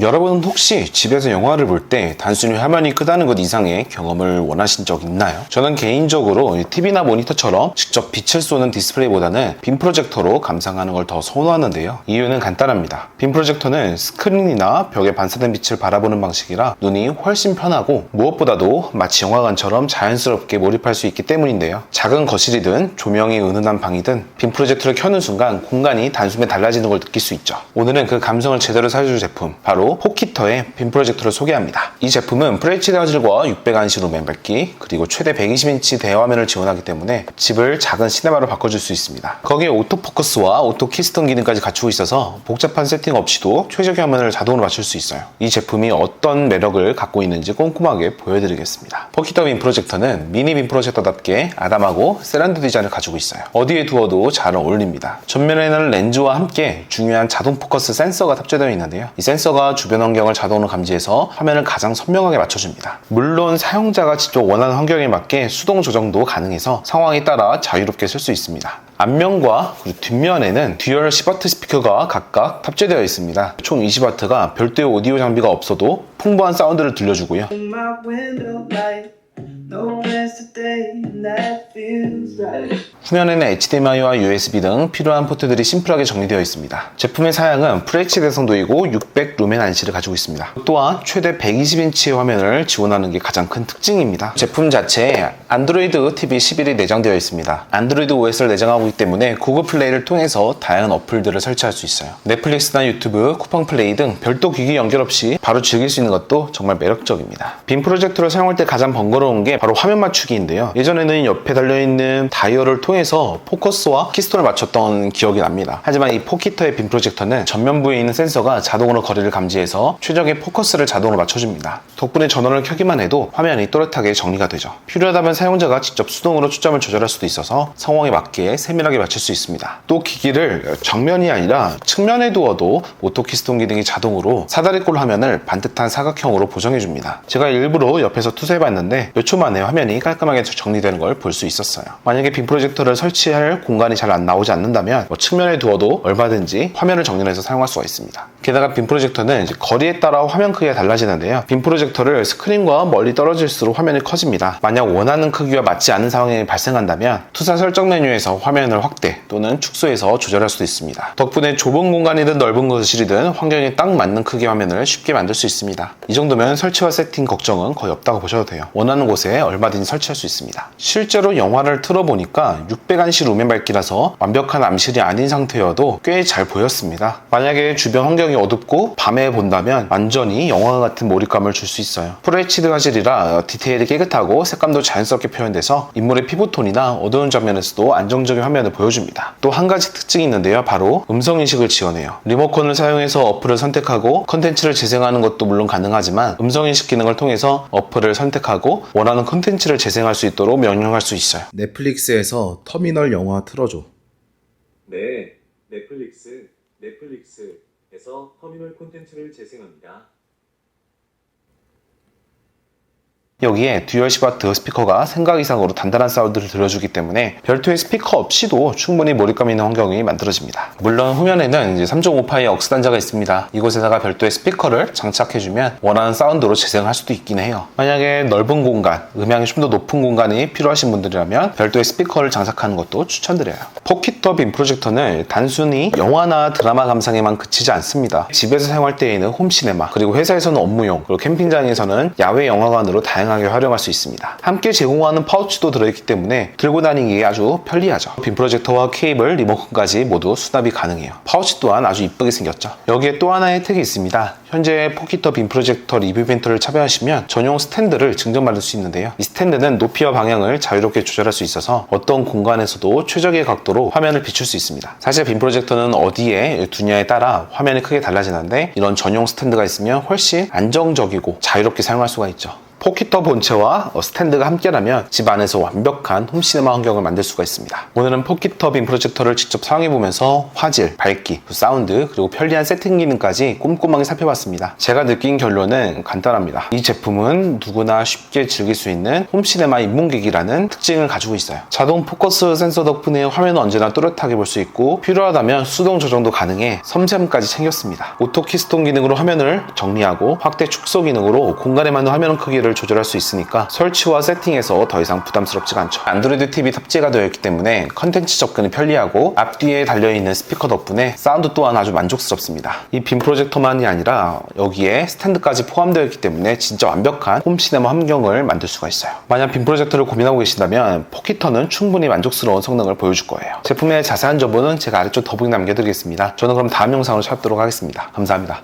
여러분은 혹시 집에서 영화를 볼 때 단순히 화면이 크다는 것 이상의 경험을 원하신 적 있나요? 저는 개인적으로 TV나 모니터처럼 직접 빛을 쏘는 디스플레이보다는 빔 프로젝터로 감상하는 걸 더 선호하는데요. 이유는 간단합니다. 빔 프로젝터는 스크린이나 벽에 반사된 빛을 바라보는 방식이라 눈이 훨씬 편하고 무엇보다도 마치 영화관처럼 자연스럽게 몰입할 수 있기 때문인데요. 작은 거실이든 조명이 은은한 방이든 빔 프로젝터를 켜는 순간 공간이 단숨에 달라지는 걸 느낄 수 있죠. 오늘은 그 감성을 제대로 살려줄 제품 바로 포키터의 빔 프로젝터를 소개합니다. 이 제품은 FHD 화질과 600안시 루멘 밝기 그리고 최대 120인치 대화면을 지원하기 때문에 집을 작은 시네마로 바꿔줄 수 있습니다. 거기에 오토포커스와 오토 키스톤 기능까지 갖추고 있어서 복잡한 세팅 없이도 최적의 화면을 자동으로 맞출 수 있어요. 이 제품이 어떤 매력을 갖고 있는지 꼼꼼하게 보여드리겠습니다. 포키터 빔 프로젝터는 미니 빔 프로젝터답게 아담하고 세련된 디자인을 가지고 있어요. 어디에 두어도 잘 어울립니다. 전면에는 렌즈와 함께 중요한 자동 포커스 센서가 탑재되어 있는데요. 이 센서가 주변 환경을 자동으로 감지해서 화면을 가장 선명하게 맞춰줍니다. 물론 사용자가 직접 원하는 환경에 맞게 수동 조정도 가능해서 상황에 따라 자유롭게 쓸 수 있습니다. 앞면과 그리고 뒷면에는 듀얼 10W 스피커가 각각 탑재되어 있습니다. 총 20W가 별도의 오디오 장비가 없어도 풍부한 사운드를 들려주고요. 후면에는 HDMI와 USB 등 필요한 포트들이 심플하게 정리되어 있습니다. 제품의 사양은 FHD 해상도이고 600 루멘 안시를 가지고 있습니다. 또한 최대 120인치의 화면을 지원하는 게 가장 큰 특징입니다. 제품 자체에 안드로이드 TV 11이 내장되어 있습니다. 안드로이드 OS를 내장하고 있기 때문에 구글 플레이를 통해서 다양한 어플들을 설치할 수 있어요. 넷플릭스나 유튜브, 쿠팡 플레이 등 별도 기기 연결 없이 바로 즐길 수 있는 것도 정말 매력적입니다. 빔 프로젝터를 사용할 때 가장 번거로운 게 바로 화면 맞추기인데요. 예전에는 옆에 달려있는 다이얼을 통해서 포커스와 키스톤을 맞췄던 기억이 납니다. 하지만 이 포키터의 빔 프로젝터는 전면부에 있는 센서가 자동으로 거리를 감지해서 최적의 포커스를 자동으로 맞춰줍니다. 덕분에 전원을 켜기만 해도 화면이 또렷하게 정리가 되죠. 필요하다면 사용자가 직접 수동으로 초점을 조절할 수도 있어서 상황에 맞게 세밀하게 맞출 수 있습니다. 또 기기를 정면이 아니라 측면에 두어도 오토 키스톤 기능이 자동으로 사다리꼴 화면을 반듯한 사각형으로 보정해줍니다. 제가 일부러 옆에서 투세해봤는데 몇 초만 에 화면이 깔끔하게 정리되는 걸 볼 수 있었어요. 만약에 빔 프로젝터를 설치할 공간이 잘 안 나오지 않는다면 뭐 측면에 두어도 얼마든지 화면을 정렬해서 사용할 수가 있습니다. 게다가 빔 프로젝터는 거리에 따라 화면 크기가 달라지는데요. 빔 프로젝터를 스크린과 멀리 떨어질수록 화면이 커집니다. 만약 원하는 크기와 맞지 않은 상황이 발생한다면 투사 설정 메뉴에서 화면을 확대 또는 축소해서 조절할 수도 있습니다. 덕분에 좁은 공간이든 넓은 거실이든 환경에 딱 맞는 크기의 화면을 쉽게 만들 수 있습니다. 이 정도면 설치와 세팅 걱정은 거의 없다고 보셔도 돼요. 원하는 곳에 얼마든지 설치할 수 있습니다. 실제로 영화를 틀어보니까 600안시 루멘 밝기라서 완벽한 암실이 아닌 상태여도 꽤 잘 보였습니다. 만약에 주변 환경 이 어둡고 밤에 본다면 완전히 영화 같은 몰입감을 줄 수 있어요. FHD 화질이라 디테일이 깨끗하고 색감도 자연스럽게 표현돼서 인물의 피부톤이나 어두운 장면에서도 안정적인 화면을 보여줍니다. 또 한 가지 특징이 있는데요. 바로 음성 인식을 지원해요. 리모컨을 사용해서 어플을 선택하고 컨텐츠를 재생하는 것도 물론 가능하지만 음성 인식 기능을 통해서 어플을 선택하고 원하는 컨텐츠를 재생할 수 있도록 명령할 수 있어요. 넷플릭스에서 터미널 영화 틀어줘. 네, 넷플릭스, 넷플릭스에서 터미널 콘텐츠를 재생합니다. 여기에 듀얼 10W 스피커가 생각 이상으로 단단한 사운드를 들려주기 때문에 별도의 스피커 없이도 충분히 몰입감 있는 환경이 만들어집니다. 물론 후면에는 이제 3.5파의 억스 단자가 있습니다. 이곳에다가 별도의 스피커를 장착해주면 원하는 사운드로 재생할 수도 있긴 해요. 만약에 넓은 공간, 음향이 좀 더 높은 공간이 필요하신 분들이라면 별도의 스피커를 장착하는 것도 추천드려요. 포키터 빔 프로젝터는 단순히 영화나 드라마 감상에만 그치지 않습니다. 집에서 사용할 때에는 홈시네마, 그리고 회사에서는 업무용, 그리고 캠핑장에서는 야외 영화관으로 다양 하게 활용할 수 있습니다. 함께 제공하는 파우치도 들어있기 때문에 들고 다니기에 아주 편리하죠. 빔 프로젝터와 케이블, 리모컨까지 모두 수납이 가능해요. 파우치 또한 아주 이쁘게 생겼죠. 여기에 또 하나의 혜택이 있습니다. 현재 포키터 빔 프로젝터 리뷰 이벤트를 참여하시면 전용 스탠드를 증정받을 수 있는데요. 이 스탠드는 높이와 방향을 자유롭게 조절할 수 있어서 어떤 공간에서도 최적의 각도로 화면을 비출 수 있습니다. 사실 빔 프로젝터는 어디에 두냐에 따라 화면이 크게 달라지는데 이런 전용 스탠드가 있으면 훨씬 안정적이고 자유롭게 사용할 수가 있죠. 포키터 본체와 어, 스탠드가 함께라면 집 안에서 완벽한 홈시네마 환경을 만들 수가 있습니다. 오늘은 포키터 빔 프로젝터를 직접 사용해보면서 화질, 밝기, 사운드, 그리고 편리한 세팅 기능까지 꼼꼼하게 살펴봤습니다. 제가 느낀 결론은 간단합니다. 이 제품은 누구나 쉽게 즐길 수 있는 홈시네마 입문기기라는 특징을 가지고 있어요. 자동 포커스 센서 덕분에 화면을 언제나 또렷하게 볼 수 있고 필요하다면 수동 조정도 가능해 섬세함까지 챙겼습니다. 오토 키스톤 기능으로 화면을 정리하고 확대 축소 기능으로 공간에 맞는 화면 크기 를 조절할 수 있으니까 설치와 세팅에서 더 이상 부담스럽지가 않죠. 안드로이드 TV 탑재가 되어 있기 때문에 컨텐츠 접근이 편리하고 앞뒤에 달려있는 스피커 덕분에 사운드 또한 아주 만족스럽습니다. 이 빔 프로젝터만이 아니라 여기에 스탠드까지 포함되어 있기 때문에 진짜 완벽한 홈시네마 환경을 만들 수가 있어요. 만약 빔 프로젝터를 고민하고 계신다면 포키터는 충분히 만족스러운 성능을 보여줄 거예요. 제품의 자세한 정보는 제가 아래쪽 더보기 남겨드리겠습니다. 저는 그럼 다음 영상으로 찾도록 하겠습니다. 감사합니다.